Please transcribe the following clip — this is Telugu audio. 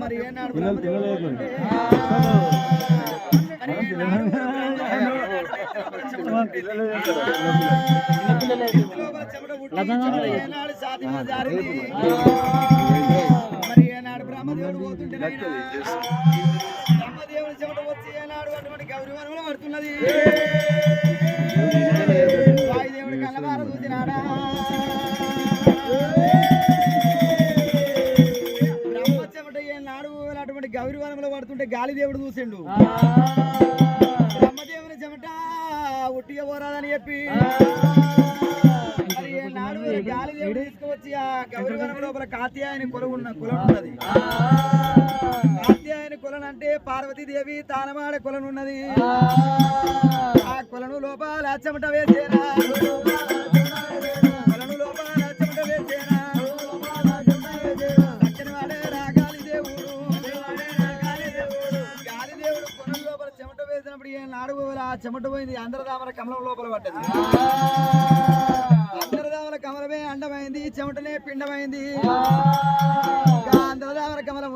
మరి ఏనాడు బ్రహ్మదేవుడు పోతుంటే, బ్రహ్మదేవుడు చెమట వచ్చి ఏనాడు అటువంటి గౌరవంలో పడుతున్నది. అటువంటి గౌరవంలో పడుతుంటే గాలిదేవుడు చూసిండు. బ్రహ్మదేవుని చెమట ఉట్టిగా పోరాదని చెప్పి. ఏనాడు గాలిదేవుడు తీసుకువచ్చి ఆ గౌరవం లోపల కాత్యాయని కొలువు ఉన్న కులం ఉన్నది. కాత్యాయని కొలను అంటే పార్వతీదేవి తానమాడ కొలను ఉన్నది. ఆ కొలను లోపల చెమట వేసేనా? లోపల చెమట వేసినప్పుడు ఏ నాడు ఆ చెమట పోయింది. అంతరదామర కమలం లోపల పడ్డది. అంతరదామర కమలమే అండమైంది చెమటనే పిండమైంది. అంతరదామర కమలం